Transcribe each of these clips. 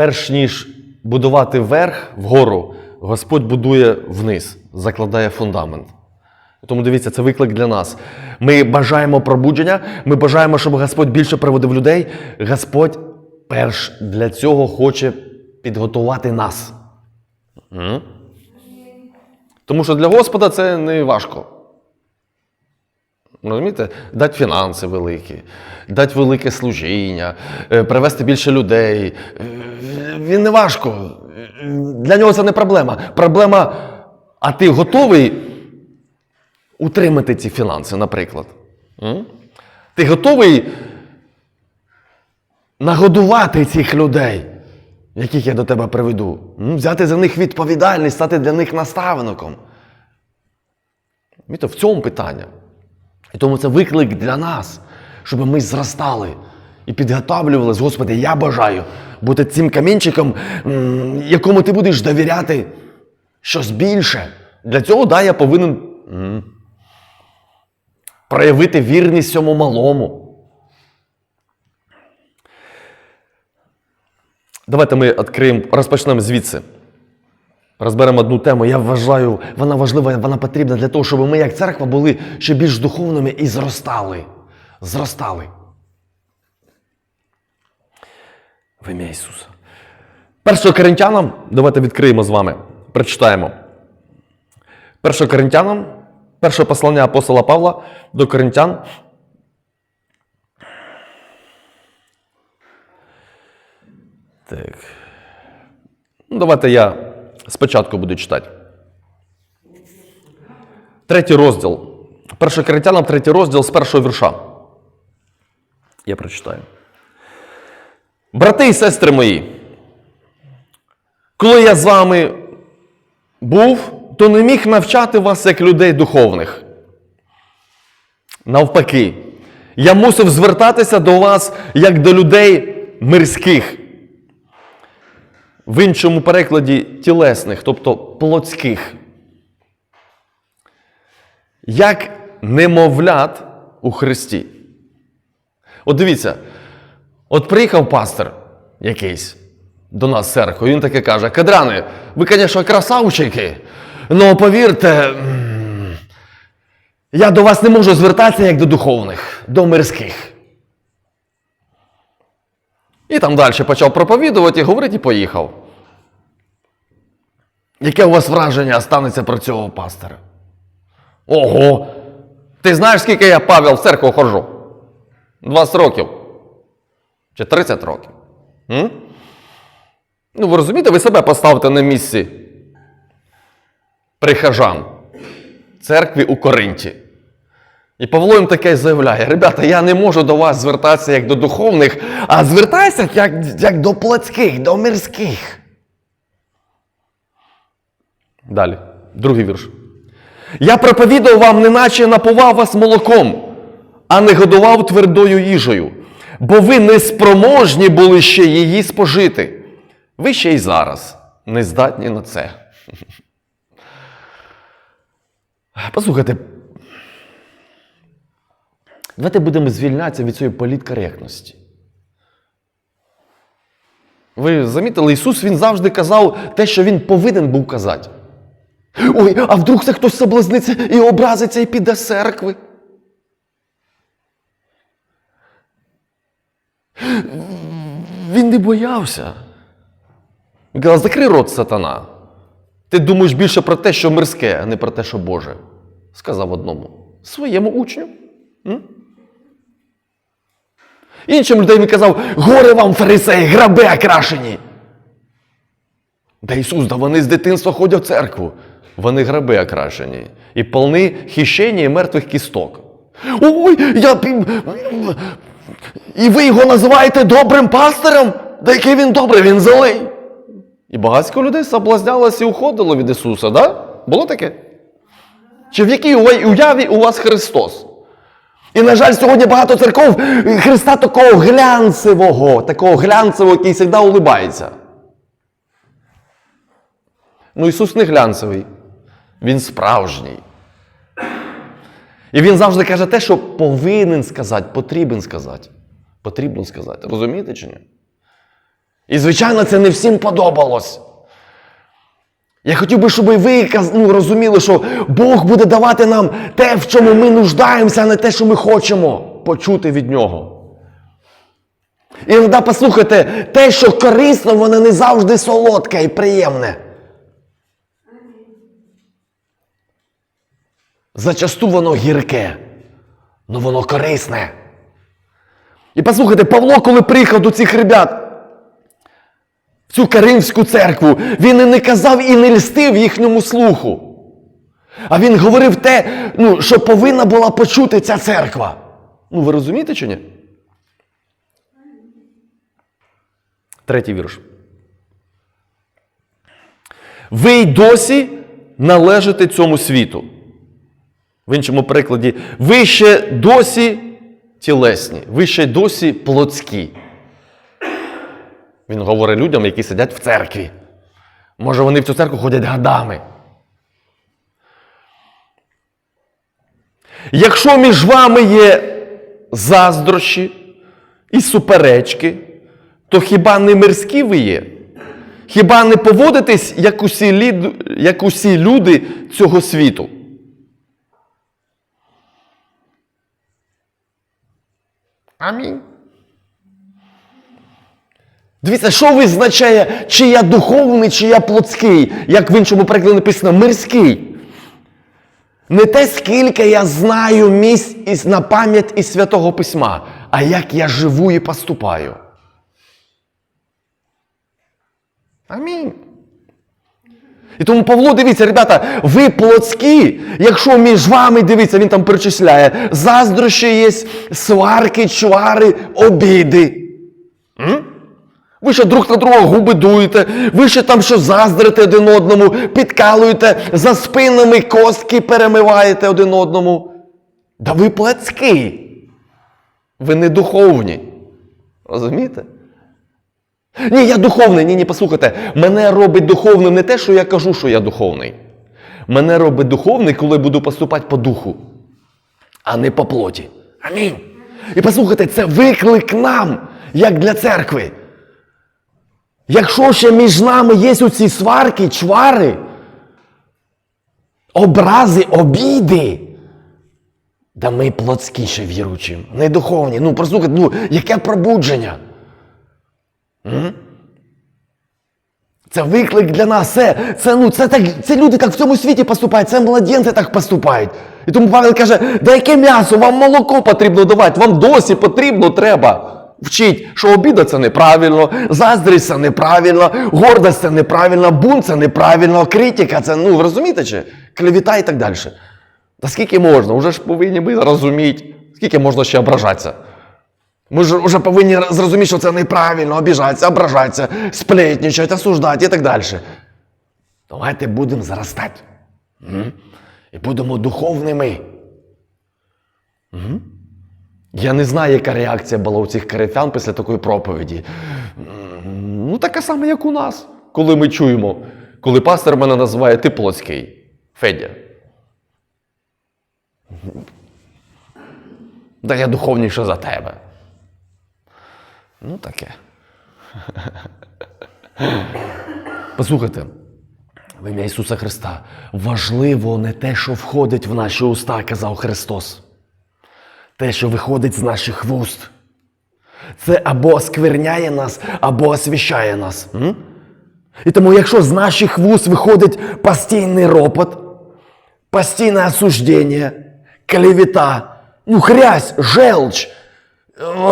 перш ніж будувати вверх, вгору, Господь будує вниз, закладає фундамент. Тому дивіться, це виклик для нас. Ми бажаємо пробудження, ми бажаємо, щоб Господь більше приводив людей. Господь перш для цього хоче підготувати нас. Тому що для Господа це не важко. Розумієте? Дати фінанси великі, дати велике служіння, е, привести більше людей. Е, Він не важко. Для нього це не проблема. Проблема, а ти готовий утримати ці фінанси, наприклад. Ти готовий нагодувати цих людей, яких я до тебе приведу, взяти за них відповідальність, стати для них наставником. В цьому питання. І тому це виклик для нас, щоб ми зростали і підготовлювалися. Господи, я бажаю бути цим камінчиком, якому ти будеш довіряти щось більше. Для цього, да, я повинен проявити вірність цьому малому. Давайте ми відкриємо, розпочнемо звідси. Розберемо одну тему. Я вважаю, вона важлива, вона потрібна для того, щоб ми, як церква, були ще більш духовними і зростали. Зростали. В ім'я Ісуса. 1 Коринтянам, давайте відкриємо з вами, прочитаємо. 1 Коринтянам, перше послання апостола Павла до Коринтян. Так. Ну, давайте я спочатку буду читати. Третій розділ. Перше Коринтянам, третій розділ з першого вірша. Я прочитаю. Брати і сестри мої, коли я з вами був, то не міг навчати вас як людей духовних. Навпаки, я мусив звертатися до вас як до людей мирських. В іншому перекладі тілесних, тобто плотських. Як немовлят у Христі. От дивіться, от приїхав пастор якийсь до нас в церкву, він таке каже: Кадрани, ви, звісно, красавчики, але повірте, я до вас не можу звертатися як до духовних, до мирських. І там далі почав проповідувати, говорити і поїхав. Яке у вас враження станеться про цього пастора? Ого! Ти знаєш, скільки я Павел в церкву ходжу? 20 років. Чи 30 років? М? Ну, ви розумієте, ви себе поставите на місці прихожан церкві у Коринті. І Павло їм таке заявляє: ребята, я не можу до вас звертатися як до духовних, а звертайся як, як до плотських, до мирських. Далі, другий вірш. Я проповідав вам, неначе напував вас молоком, а не годував твердою їжею, бо ви неспроможні були ще її спожити. Ви ще й зараз не здатні на це. Послухайте, давайте будемо звільнятися від цієї політкоректності. Ви замітили, Ісус Він завжди казав те, що Він повинен був казати. Ой, а вдруг це хтось соблазниться і образиться і піде з церкви. Він не боявся. Він казав, закрий рот сатана. Ти думаєш більше про те, що мирське, а не про те, що Боже. Сказав одному своєму учню. М? Іншим людей він казав, горе вам, фарисеї, граби окрашені. Да Ісус, да вони з дитинства ходять в церкву. Вони граби окрашені. І повні хищення і мертвих кісток. Ой, я. І ви його називаєте добрим пастирем? Да який він добрий, він злий. І багатько людей соблазнялося і уходило від Ісуса, да? Було таке? Чи в якій уяві у вас Христос? І, на жаль, сьогодні багато церков Христа такого глянцевого, такого глянцевого, який завжди улибається. Ну, Ісус не глянцевий, Він справжній. І Він завжди каже те, що повинен сказати, потрібен сказати. Потрібно сказати. Розумієте чи ні? І, звичайно, це не всім подобалось. Я хотів би, щоб ви ну, розуміли, що Бог буде давати нам те, в чому ми нуждаємося, а не те, що ми хочемо почути від нього. І іноді послухайте, те, що корисно, воно не завжди солодке і приємне. Зачасту воно гірке, але воно корисне. І послухайте, Павло, коли приїхав до цих ребят в цю Каримську церкву, він і не казав і не льстив їхньому слуху. А він говорив те, ну, що повинна була почути ця церква. Ну, ви розумієте чи ні? Третій вірш. Ви й досі належите цьому світу. В іншому перекладі, ви ще досі тілесні, ви ще досі плотські. Він говорить людям, які сидять в церкві. Може, вони в цю церкву ходять годами. Якщо між вами є заздрощі і суперечки, то хіба не мирські ви є? Хіба не поводитесь, як усі, лід... як усі люди цього світу? Амінь. Дивіться, що визначає, чи я духовний, чи я плотський, як в іншому перекладі написано мирський. Не те, скільки я знаю місць на пам'ять із Святого Письма, а як я живу і поступаю. Амінь. І тому Павло, дивіться, ребята, ви плотські, якщо між вами, дивіться, він там перечисляє, заздрощі є, сварки, чвари, обіди. Ви ще друг на друга губи дуєте, ви ще там що заздрите один одному, підкалуєте, за спинами костки перемиваєте один одному. Да ви плотські. Ви не духовні. Розумієте? Ні, я духовний. Ні, ні, послухайте. Мене робить духовним не те, що я кажу, що я духовний. Мене робить духовний, коли буду поступати по духу, а не по плоті. Амінь. І послухайте, це виклик нам, як для церкви. Якщо ще між нами є оці сварки, чвари, образи, обіди, да ми плотськіше віруючі, не духовні. Ну, послухайте, ну, яке пробудження? М? Це виклик для нас. Це, це, ну, це, так, це люди так в цьому світі поступають, це младенці так поступають. І тому Павел каже, да яке м'ясо, вам молоко потрібно давати, вам досі потрібно треба. Вчить, що обіда це неправильно, заздрість це неправильно, гордость це неправильно, бунт це неправильно, критика це, ну ви розумієте чи? Клевіта і так далі. Та скільки можна? Уже ж повинні ми розуміти, скільки можна ще ображатися. Ми ж вже повинні зрозуміти, що це неправильно, обіжатися, ображатися, сплетничати, осуждати і так далі. Давайте будемо зростати. І будемо духовними. М? Я не знаю, яка реакція була у цих коринфян після такої проповіді. Ну, така сама, як у нас, коли ми чуємо, коли пастор мене називає ти плоский. Федя. Да я духовніше за тебе. Ну, таке. Послухайте, в ім'я Ісуса Христа, важливо не те, що входить в наші уста, казав Христос. Те, що виходить з наших вуст. Це або оскверняє нас, або освящає нас. М? І тому, якщо з наших вуст виходить постійний ропот, постійне осуждення, клевета, ну, грязь, желч,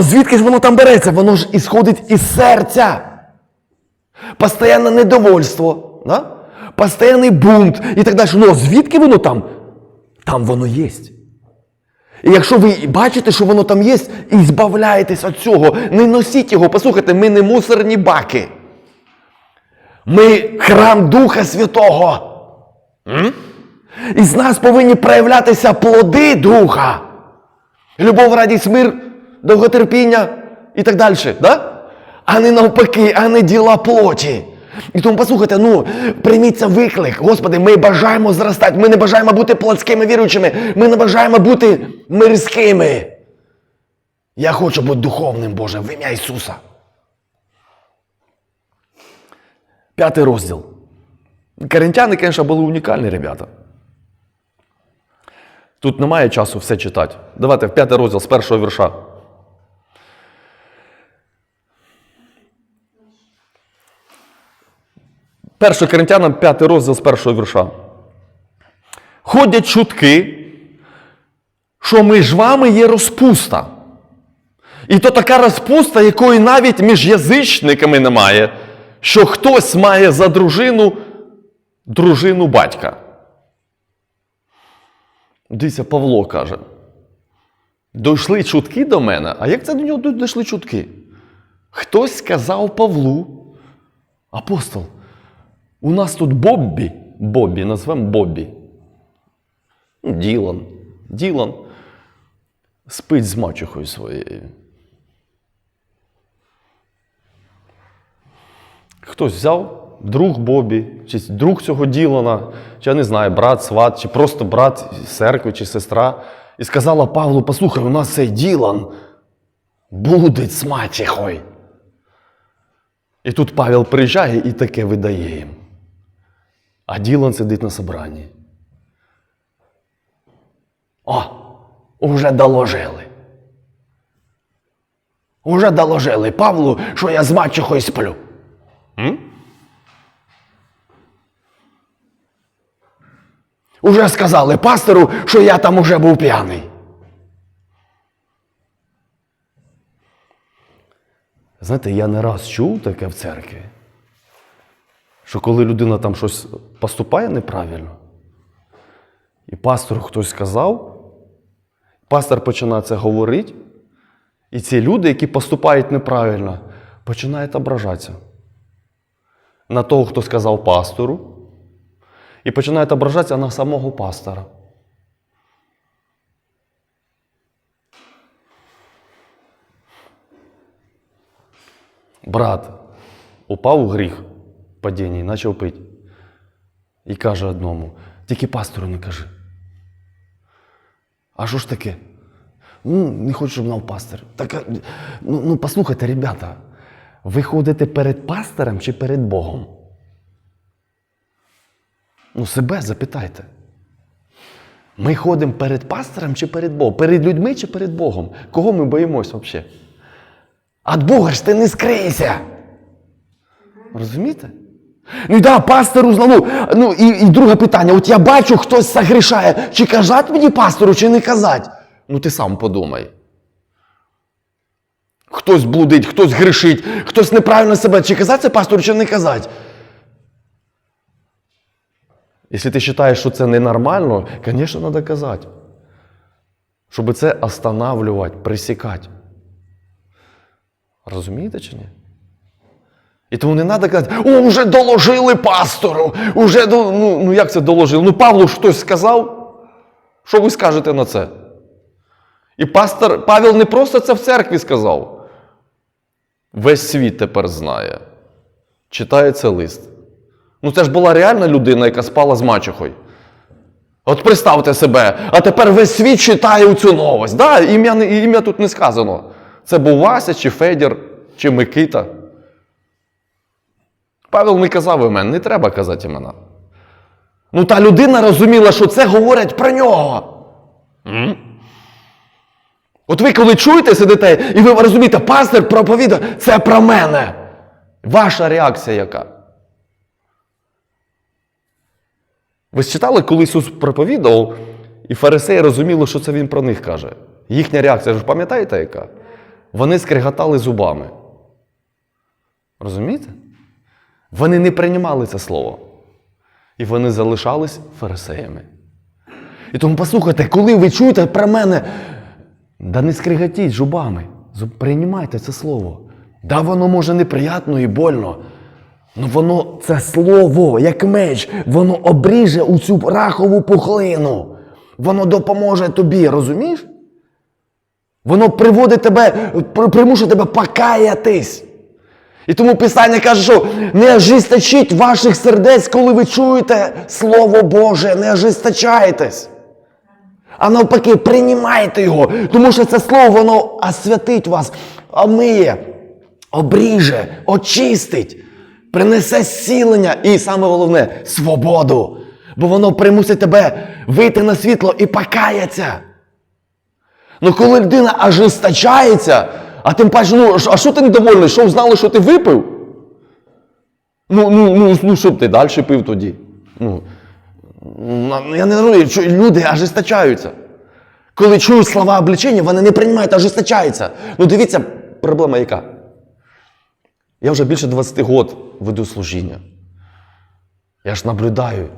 Звідки ж воно там береться? Воно ж ісходить із серця. Постоянне недовольство, да? постоянний бунт і так далі. Ну, звідки воно там? Там воно є. І якщо ви бачите, що воно там є, і збавляєтесь від цього, не носіть його. Послухайте, ми не мусорні баки. Ми храм Духа Святого. М? І з нас повинні проявлятися плоди Духа. Любов, радість, мир, довготерпіння і так далі. Да? А не навпаки, а не діла плоті. І тому послухайте, ну, прийміть це виклик. Господи, ми бажаємо зростати, ми не бажаємо бути плотськими віруючими, ми не бажаємо бути мирськими. Я хочу бути духовним, Боже, в ім'я Ісуса. П'ятий розділ. Коринтяни, звісно, були унікальні ребята. Тут немає часу все читати. Давайте в п'ятий розділ з першого вірша. Перше Коринтянам, п'ятий розділ з першого вірша. Ходять чутки, що між вами є розпуста. І то така розпуста, якої навіть між язичниками немає, що хтось має за дружину дружину батька. Дивіться, Павло каже. Дійшли чутки до мене. А як це до нього дійшли чутки? Хтось сказав Павлу, апостол, у нас тут Боббі, Боббі, назвемо Боббі. Ну, Ділан. Ділан спить з мачухою своєю. Хтось взяв друг Бобі, чи друг цього Ділана, чи я не знаю, брат, сват, чи просто брат з церкви, чи сестра, і сказала Павлу: послухай, у нас цей Ділан блудить з мачехою. І тут Павел приїжджає і таке видає їм. А Ділан сидить на собранні. О, уже доложили. Уже доложили Павлу, що я з мачехою сплю. М? Уже сказали пастору, що я там уже був п'яний. Знаєте, я не раз чув таке в церкві, що коли людина там щось поступає неправильно, і пастору хтось сказав, пастор починає це говорити, і ці люди, які поступають неправильно, починають ображатися на того, хто сказав пастору, і починають ображатися на самого пастора. Брат упав у гріх падіння і почав пити. І каже одному: тільки пастору не кажи. А що ж таке? Ну, не хочу, щоб знав пастор. Так, ну, ну послухайте, ребята, ви ходите перед пастором чи перед Богом? Ну, себе запитайте. Ми ходимо перед пастором чи перед Богом? Перед людьми чи перед Богом? Кого ми боїмось взагалі? От Бога ж ти не скрийся. Розумієте? Ну і да, пастору знову. Ну і, і друге питання: от я бачу, хтось загрішає. Чи казати мені пастору, чи не казати? Ну ти сам подумай. Хтось блудить, хтось грішить, хтось неправильно себе. Чи казати це пастору, чи не казати? Якщо ти вважаєш, що це ненормально, звісно, треба казати. Щоб це останавливати, присікати. Розумієте чи ні? І тому не треба казати, о, вже доложили пастору. Уже до... ну, ну як це доложили? Ну, Павлу хтось сказав. Що ви скажете на це? І пастор Павел не просто це в церкві сказав. Весь світ тепер знає. Читає це лист. Ну це ж була реальна людина, яка спала з мачехою. От представте себе, а тепер весь світ читає цю новость. Да, ім'я, ім'я тут не сказано. Це був Вася, чи Федір, чи Микита. Павел не казав імен, не треба казати імена. Ну та людина розуміла, що це говорять про нього. М? От ви коли чуєте, сидите, і ви розумієте, пастор проповідає, це про мене. Ваша реакція яка? Ви читали, коли Ісус проповідував, і фарисеї розуміли, що це Він про них каже. Їхня реакція, ж пам'ятаєте, яка? Вони скриготали зубами. Розумієте? Вони не приймали це слово. І вони залишались фарисеями. І тому послухайте, коли ви чуєте про мене, да не скриготіть зубами. Зуб- Приймайте це слово. Да, воно може неприятно і больно. Ну воно це слово, як меч, воно обріже у цю рахову пухлину. Воно допоможе тобі, розумієш? Воно приводить тебе, примушує тебе покаятись. І тому Писання каже, що не ожесточіть ваших сердець, коли ви чуєте Слово Боже, не ожесточайтесь. А навпаки, приймайте його, тому що це слово воно освятить вас, омиє, обріже, очистить, принесе зцілення і саме головне свободу. Бо воно примусить тебе вийти на світло і покаяться. Ну коли людина ожесточається, а тим паче, ну, а що ти недовольний? Що знали, що ти випив? Ну, ну, ну, ну що б ти далі пив тоді? Ну, ну, я не розумію, що люди ожесточаються. Коли чують слова обличення, вони не приймають, а ожесточаються. Ну дивіться, проблема яка? Я вже більше 20 років веду служіння. Я ж наблюдаю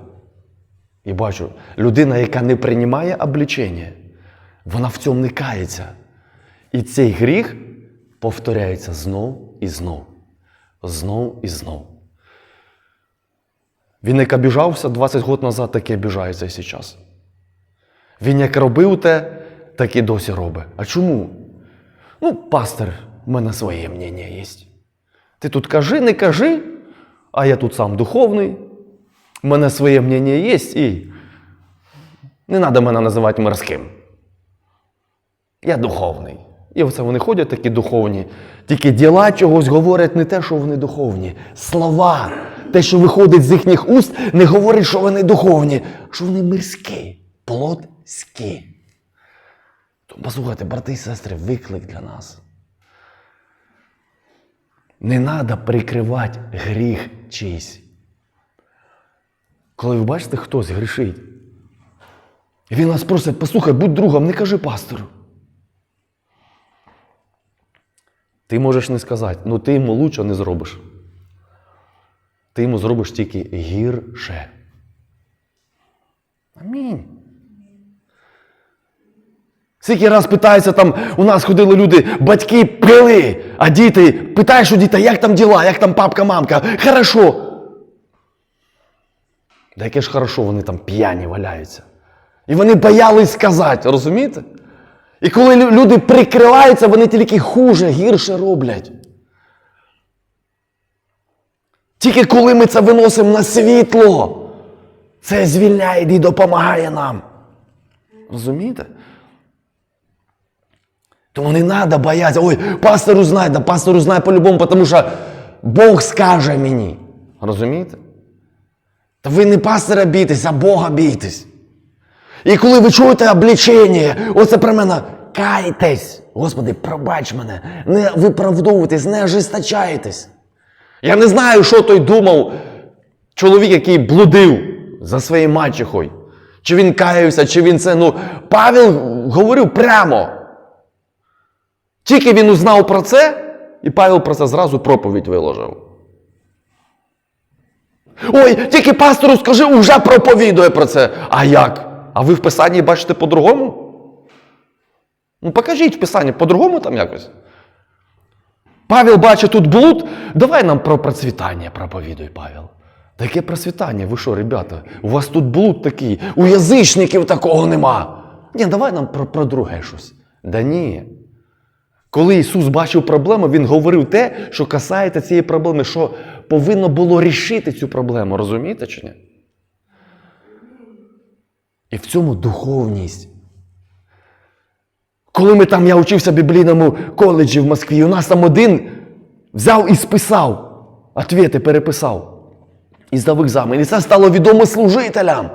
і бачу, людина, яка не приймає обличення, вона в цьому не кається. І цей гріх повторяється знов і знов. Знов і знов. Він як обіжався 20 років назад, так і обіжається і зараз. Він як робив те, так і досі робить. А чому? Ну, пастор, в мене своє мнення є. Ти тут кажи, не кажи, а я тут сам духовний. У мене своє мнення є і не треба мене називати мирським. Я духовний. І оце вони ходять такі духовні. Тільки діла чогось говорять не те, що вони духовні. Слова, те, що виходить з їхніх уст, не говорить, що вони духовні, що вони мирські, плотські. Тому послухайте, брати і сестри, виклик для нас. Не треба прикривати гріх чийсь. Коли ви бачите, хтось грішить, він нас просить, послухай, будь другом, не кажи пастору. Ти можеш не сказати, ну ти йому лучше не зробиш. Ти йому зробиш тільки гірше. Амінь. Скільки раз питаються, там у нас ходили люди, батьки пили, а діти, питаєш у дітей, як там діла, як там папка, мамка, хорошо. Да яке ж хорошо, вони там п'яні валяються. І вони боялись сказати, розумієте? І коли люди прикриваються, вони тільки хуже, гірше роблять. Тільки коли ми це виносимо на світло, це звільняє і допомагає нам. Розумієте? Тому не треба боятися. Ой, пастору знає, да пастору знає по-любому, тому що Бог скаже мені. Розумієте? Та ви не пастора бійтесь, а Бога бійтесь. І коли ви чуєте обличення, оце про мене, кайтесь. Господи, пробач мене, не виправдовуйтесь, не ожесточайтесь. Я не знаю, що той думав чоловік, який блудив за своєю мачехою. Чи він каявся, чи він це. Ну, Павел говорив прямо. Тільки він узнав про це, і Павел про це зразу проповідь виложив. Ой, тільки пастору скажи, уже проповідує про це. А як? А ви в Писанні бачите по-другому? Ну, покажіть в Писанні по-другому там якось. Павел бачить тут блуд, давай нам про процвітання проповідуй, Павел. Таке процвітання, ви що, ребята, у вас тут блуд такий, у язичників такого нема. Ні, давай нам про, про друге щось. Да ні. Коли Ісус бачив проблему, Він говорив те, що касається цієї проблеми, що повинно було рішити цю проблему, розумієте чи ні? І в цьому духовність. Коли ми там, я учився в біблійному коледжі в Москві, у нас там один взяв і списав, ответи переписав. І здав екзамен. І це стало відомо служителям.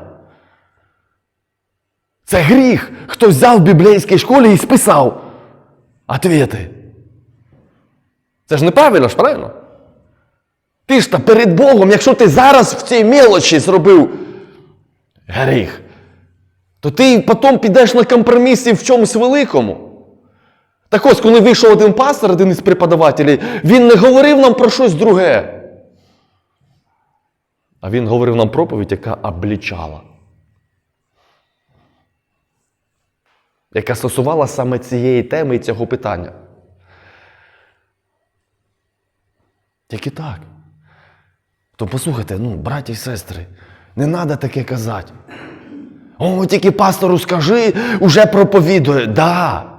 Це гріх. Хтось взяв в біблійській школі і списав ответи. Це ж неправильно ж, правильно? Ти ж та перед Богом, якщо ти зараз в цій мелочі зробив гріх, то ти потім підеш на компромісі в чомусь великому. Так ось, коли вийшов один пастор, один із преподавателів, він не говорив нам про щось друге. А він говорив нам проповідь, яка облічала. Яка стосувала саме цієї теми і цього питання. Тільки так. То послухайте, ну, браті і сестри, не треба таке казати. О, тільки пастору скажи, уже проповідує. Да.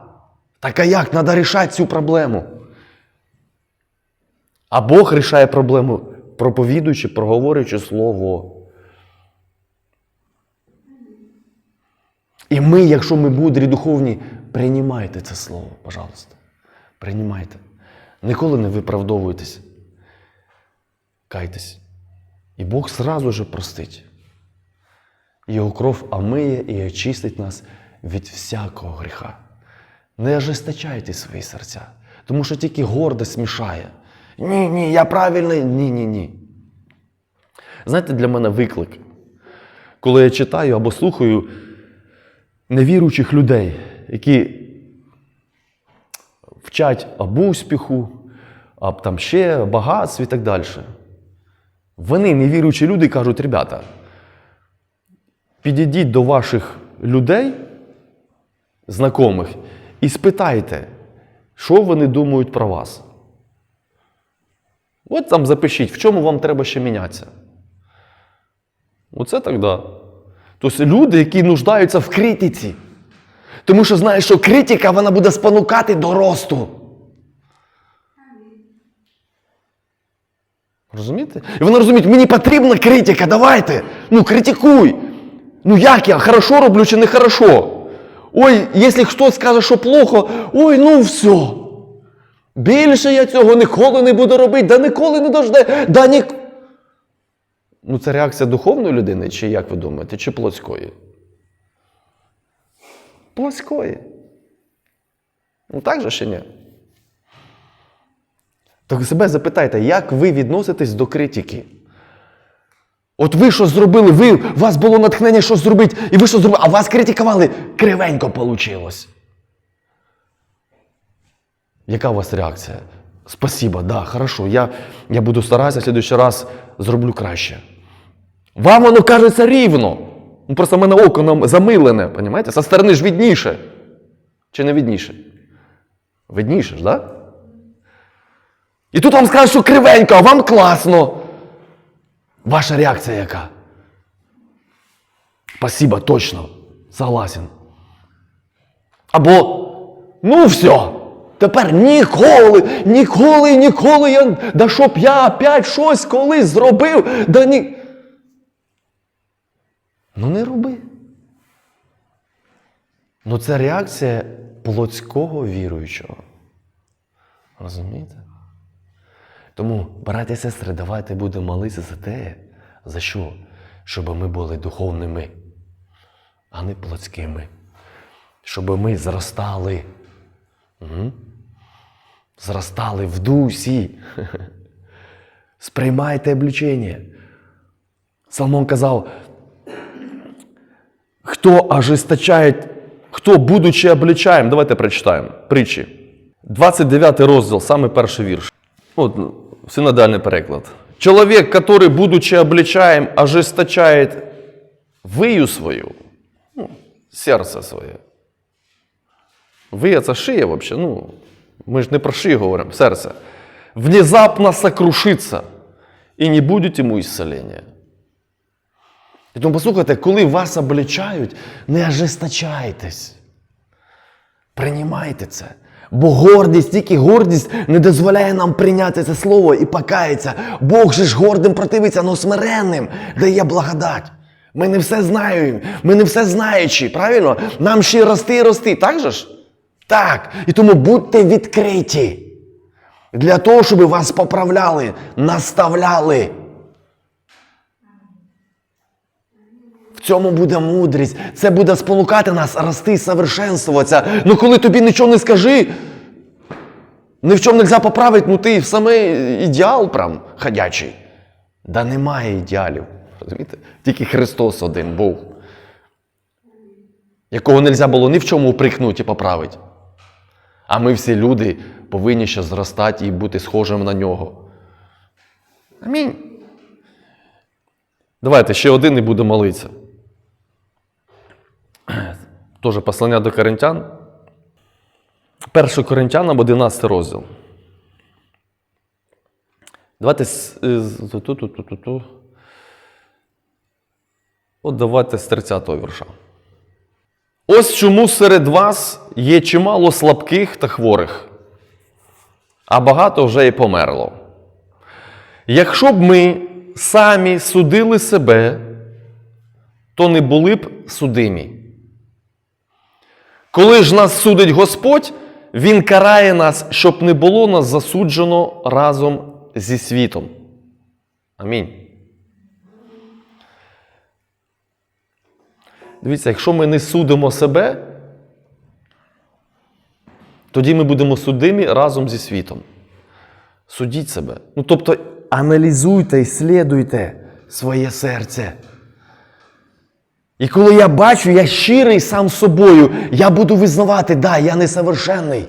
Так а як треба рішати цю проблему? А Бог рішає проблему, проповідуючи, проговорюючи слово. І ми, якщо ми мудрі духовні, приймайте це слово, пожалуйста. Приймайте. Ніколи не виправдовуйтесь. Кайтесь. І Бог сразу же простить. Його кров омиє і очистить нас від всякого гріха. Не ожесточайте свої серця, тому що тільки гордость мішає. Ні, ні, я правильний. Ні, ні, ні. Знаєте, для мене виклик, коли я читаю або слухаю невіруючих людей, які вчать об успіху, об там ще багатстві і так далі. Вони, невіруючі люди, кажуть, ребята, підійдіть до ваших людей, знайомих, і спитайте, що вони думають про вас. От там запишіть, в чому вам треба ще мінятися. Оце так да. Тобто люди, які нуждаються в критиці. Тому що знаєш, що критика вона буде спонукати до росту. Розумієте? І вони розуміють, мені потрібна критика, давайте. Ну, критикуй. Ну як я? Хорошо роблю чи не хорошо? Ой, якщо хтось скаже, що плохо, ой, ну все. Більше я цього ніколи не буду робити, да ніколи не дожде, да ні. Ну, це реакція духовної людини, чи як ви думаєте, чи плотської? Плоської. Ну так же чи ні? Так себе запитайте, як ви відноситесь до критики? От ви що зробили, ви, у вас було натхнення щось зробити, і ви що зробили, а вас критикували, кривенько вийшло. Яка у вас реакція? Спасибо, да, хорошо, я, я буду старатися, в следующий раз зроблю краще. Вам воно кажеться рівно. Ну, просто в мене око нам замилене, розумієте? Со сторони ж відніше. Чи не відніше? Видніше ж? Да? І тут вам скажуть, що кривенько, а вам класно. Ваша реакція яка? Спасибо, точно. Согласен. Або, ну все. Тепер ніколи, ніколи, ніколи я. Да щоб я опять щось колись зробив, да ні. Ну не роби. Ну це реакція плотського віруючого. Розумієте? Тому, браття і сестри, давайте будемо молитися за те, за що? Щоб ми були духовними, а не плотськими. Щоб ми зростали. Угу. Зростали в дусі. Сприймайте обличення. Соломон казав, хто ожесточає, хто, будучи обличаєм, давайте прочитаємо притчі. 29 розділ, саме перший вірш. От, синодальний переклад. Чоловік, який, будучи обличаєм, ожесточає вию свою, ну, серце своє. Вия це шия взагалі. Ну, ми ж не про шию говоримо, серце. Внезапно сокрушиться і не буде йому ісцелення. І тому послухайте, коли вас обличають, не ожесточайтесь. Приймайте це. Бо гордість, тільки гордість не дозволяє нам прийняти це слово і покаятися. Бог же ж гордим противиться, но смиренним дає благодать. Ми не все знаємо, ми не все знаючі, правильно? Нам ще рости і рости, так же ж? Так. І тому будьте відкриті для того, щоб вас поправляли, наставляли. Цьому буде мудрість. Це буде спонукати нас рости, совершенствуватися. Ну коли тобі нічого не скажи, ні в чому не можна поправити, ну ти саме ідеал прям ходячий. Да немає ідеалів. Розумієте? Тільки Христос один був. Якого не можна було ні в чому уприкнути і поправити. А ми всі люди повинні ще зростати і бути схожими на нього. Амінь. Давайте ще один і будемо молитися. Тоже послання до коринтян. 1 Коринтянам 11 розділ. Давайте. От давайте з 30 го вірша. Ось чому серед вас є чимало слабких та хворих, а багато вже й померло. Якщо б ми самі судили себе, то не були б судимі. Коли ж нас судить Господь, Він карає нас, щоб не було нас засуджено разом зі світом. Амінь. Дивіться, якщо ми не судимо себе, тоді ми будемо судимі разом зі світом. Судіть себе. Ну, тобто, аналізуйте, іслідуйте своє серце. І коли я бачу, я щирий сам собою, я буду визнавати, да, я несовершенний.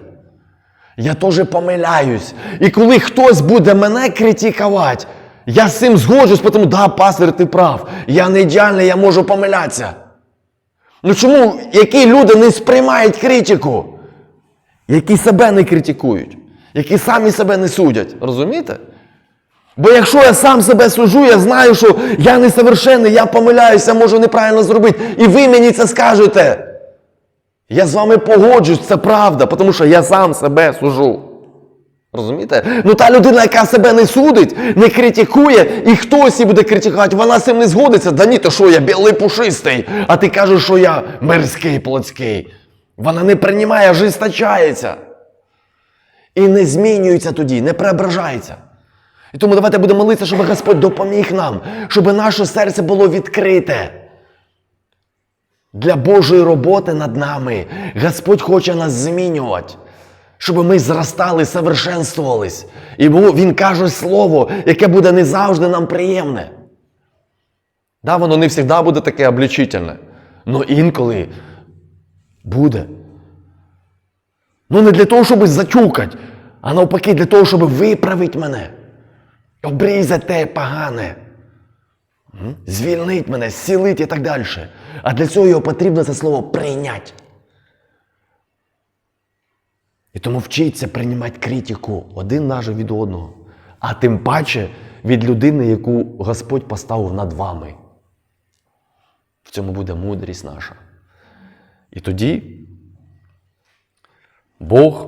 Я теж помиляюсь. І коли хтось буде мене критикувати, я з цим згоджусь, тому да, пастор, ти прав. Я не ідеальний, я можу помилятися. Ну чому які люди не сприймають критику? Які себе не критикують, які самі себе не судять. Розумієте? Бо якщо я сам себе суджу, я знаю, що я несовершенний, я помиляюся, можу неправильно зробити. І ви мені це скажете. Я з вами погоджуюсь, це правда, тому що я сам себе сужу. Розумієте? Ну та людина, яка себе не судить, не критикує, і хтось її буде критикувати, вона з цим не згодиться. Да ні, то що я білий пушистий, а ти кажеш, що я мирський, плотський. Вона не приймає, жесточається. І не змінюється тоді, не преображається. І тому давайте будемо молитися, щоб Господь допоміг нам, щоб наше серце було відкрите. Для Божої роботи над нами Господь хоче нас змінювати, щоб ми зростали, совершенствувались. І Він каже слово, яке буде не завжди нам приємне. Да, воно не завжди буде таке облічительне, але інколи буде. Ну не для того, щоб затюкати, а навпаки, для того, щоб виправити мене, те погане. Звільнить мене, зцілить і так далі. А для цього його потрібно це слово прийняти. І тому вчиться приймати критику один наш від одного, а тим паче від людини, яку Господь поставив над вами. В цьому буде мудрість наша. І тоді Бог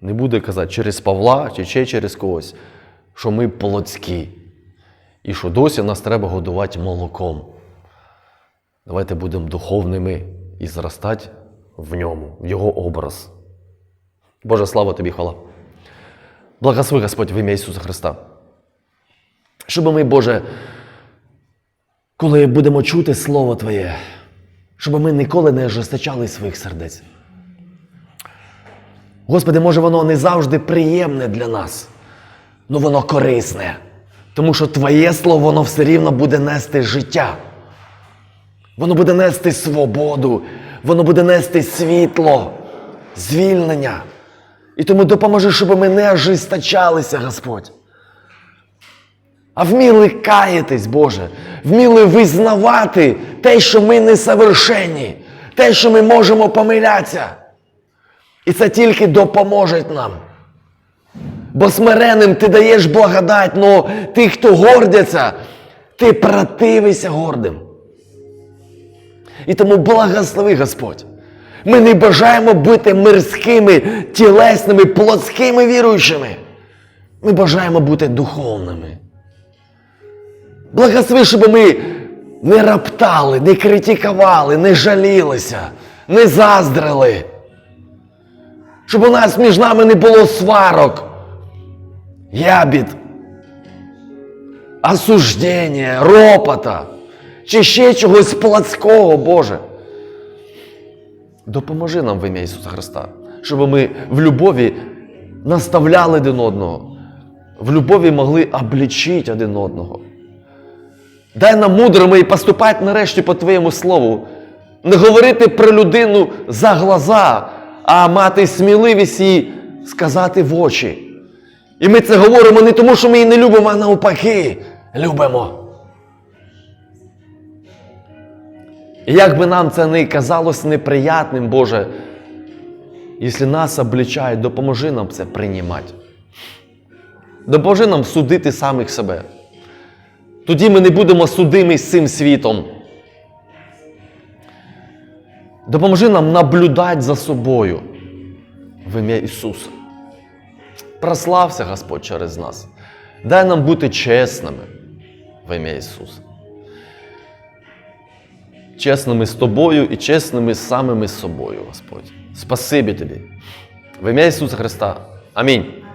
не буде казати через Павла чи через когось, що ми полоцькі. І що досі нас треба годувати молоком. Давайте будемо духовними і зростати в ньому, в його образ. Боже, слава тобі, хвала. Благослови Господь в ім'я Ісуса Христа. Щоб ми, Боже, коли будемо чути Слово Твоє, щоб ми ніколи не ожесточали своїх сердець. Господи, може, воно не завжди приємне для нас, але воно корисне. Тому що Твоє слово, воно все рівно буде нести життя. Воно буде нести свободу, воно буде нести світло, звільнення. І тому допоможи, щоб ми не ожесточалися, Господь. А вміли каятись, Боже, вміли визнавати те, що ми несовершенні, те, що ми можемо помилятися. І це тільки допоможе нам. Бо смиренним ти даєш благодать, но ти, хто гордяться, ти противися гордим. І тому благослови Господь. Ми не бажаємо бути мирськими, тілесними, плотськими віруючими. Ми бажаємо бути духовними. Благослови, щоб ми не раптали, не критикували, не жалілися, не заздрили. Щоб у нас між нами не було сварок, ябід, осуждення, ропота чи ще чогось плотського, Боже. Допоможи нам в ім'я Ісуса Христа, щоб ми в любові наставляли один одного, в любові могли облічити один одного. Дай нам мудрими і поступати нарешті по Твоєму Слову. Не говорити про людину за глаза, а мати сміливість їй сказати в очі. І ми це говоримо не тому, що ми її не любимо, а навпаки, любимо. І як би нам це не казалось неприятним, Боже, якщо нас облічають, допоможи нам це приймати. Допоможи нам судити самих себе. Тоді ми не будемо судимі з цим світом. Допоможи нам наблюдати за собою в ім'я Ісуса. Прослався Господь через нас. Дай нам бути чесними в ім'я Ісуса. Чесними з тобою і чесними самими з собою, Господь. Спасибі тобі. В ім'я Ісуса Христа. Амінь.